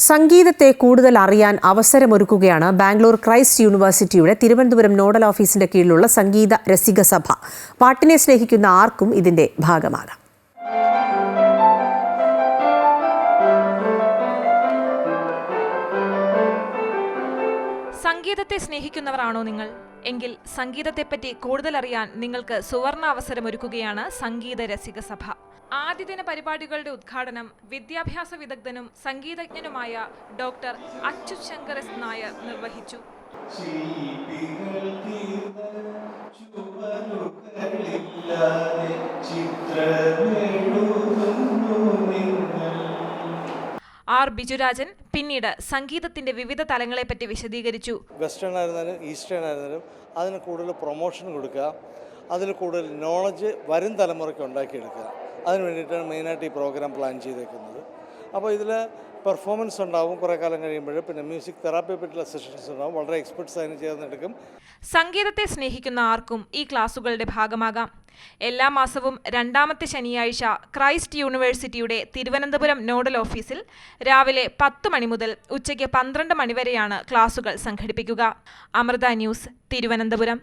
സംഗീതത്തെ കൂടുതൽ അറിയാൻ അവസരമൊരുക്കുകയാണ് ബാംഗ്ലൂർ ക്രൈസ്റ്റ് യൂണിവേഴ്സിറ്റിയുടെ തിരുവനന്തപുരം നോഡൽ ഓഫീസിന്റെ കീഴിലുള്ള സംഗീത രസിക സഭ. പാട്ടിനെ സ്നേഹിക്കുന്ന ആർക്കും ഇതിന്റെ ഭാഗമാകാം. സംഗീതത്തെ സ്നേഹിക്കുന്നവരാണോ നിങ്ങൾ? എങ്കിൽ സംഗീതത്തെപ്പറ്റി കൂടുതൽ അറിയാൻ നിങ്ങൾക്ക് സുവർണ അവസരമൊരുക്കുകയാണ് സംഗീത രസിക സഭ. ആദ്യദിന പരിപാടികളുടെ ഉദ്ഘാടനം വിദ്യാഭ്യാസ വിദഗ്ധനും സംഗീതജ്ഞനുമായ ഡോക്ടർ അച്യുത് ശങ്കർ എസ് നായർ നിർവഹിച്ചു. ആർ ബിജുരാജൻ പിന്നീട് സംഗീതത്തിന്റെ വിവിധ തലങ്ങളെ പറ്റി വിശദീകരിച്ചു. വെസ്റ്റേൺ ആയിരുന്നാലും ഈസ്റ്റേൺ ആയിരുന്നാലും അതിന് കൂടുതൽ പ്രൊമോഷൻ കൊടുക്കുക അതിന് കൂടുതൽ നോളജ് വരും തലമുറയ്ക്ക് ഉണ്ടാക്കിയെടുക്കുക. അതിന് വേണ്ടിയിട്ടാണ് മെയിനായിട്ട് ഈ പ്രോഗ്രാം പ്ലാൻ ചെയ്തേക്കുന്നത്. അപ്പോൾ ഇതിൽ പെർഫോമൻസ് ഉണ്ടാവും കുറേ കാലം കഴിയുമ്പോൾ പിന്നെ മ്യൂസിക് തെറാപ്പി പറ്റിയുള്ള സെഷൻസ് ഉണ്ടാവും. വളരെ എക്സ്പെർട്സ് അതിന് ചേർന്നെടുക്കും സംഗീതത്തെ സ്നേഹിക്കുന്ന ആർക്കും ഈ ക്ലാസുകളുടെ ഭാഗമാകാം. എല്ലാ മാസവും രണ്ടാമത്തെ ശനിയാഴ്ച ക്രൈസ്റ്റ് യൂണിവേഴ്സിറ്റിയുടെ തിരുവനന്തപുരം നോഡൽ ഓഫീസിൽ രാവിലെ പത്ത് മണി മുതൽ ഉച്ചയ്ക്ക് പന്ത്രണ്ട് മണിവരെയാണ് ക്ലാസുകൾ സംഘടിപ്പിക്കുക. അമൃത ന്യൂസ് തിരുവനന്തപുരം.